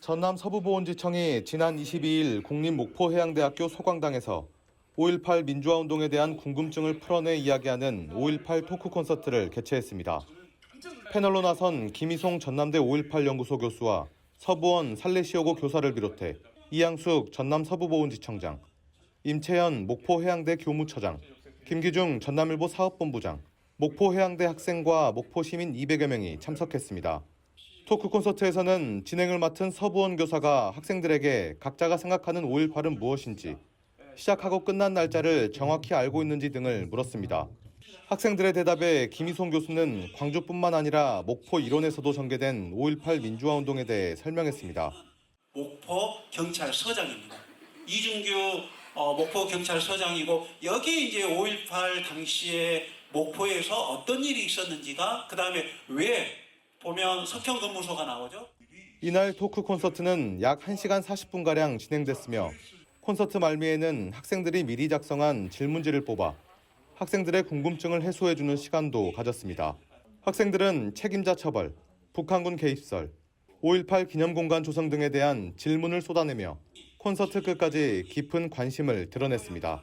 전남 서부보훈지청이 지난 22일 국립목포해양대학교 소광당에서 5.18 민주화운동에 대한 궁금증을 풀어내 이야기하는 5.18 토크 콘서트를 개최했습니다. 패널로 나선 김희송 전남대 5.18 연구소 교수와 서부원 살레시오고 교사를 비롯해 이양숙 전남 서부보훈지청장, 임채연 목포해양대 교무처장, 김기중 전남일보 사업본부장, 목포해양대 학생과 목포시민 200여 명이 참석했습니다. 토크 콘서트에서는 진행을 맡은 서부원 교사가 학생들에게 각자가 생각하는 5.18은 무엇인지, 시작하고 끝난 날짜를 정확히 알고 있는지 등을 물었습니다. 학생들의 대답에 김희송 교수는 광주뿐만 아니라 목포 일원에서도 전개된 5.18 민주화운동에 대해 설명했습니다. 목포 경찰서장입니다. 이준규 어, 목포 경찰서장이고 여기에 이제 5.18 당시에 목포에서 어떤 일이 있었는지가 그 다음에 왜 보면 석형근무소가 나오죠. 이날 토크 콘서트는 약 1시간 40분가량 진행됐으며 콘서트 말미에는 학생들이 미리 작성한 질문지를 뽑아 학생들의 궁금증을 해소해주는 시간도 가졌습니다. 학생들은 책임자 처벌, 북한군 개입설, 5.18 기념공간 조성 등에 대한 질문을 쏟아내며 콘서트 끝까지 깊은 관심을 드러냈습니다.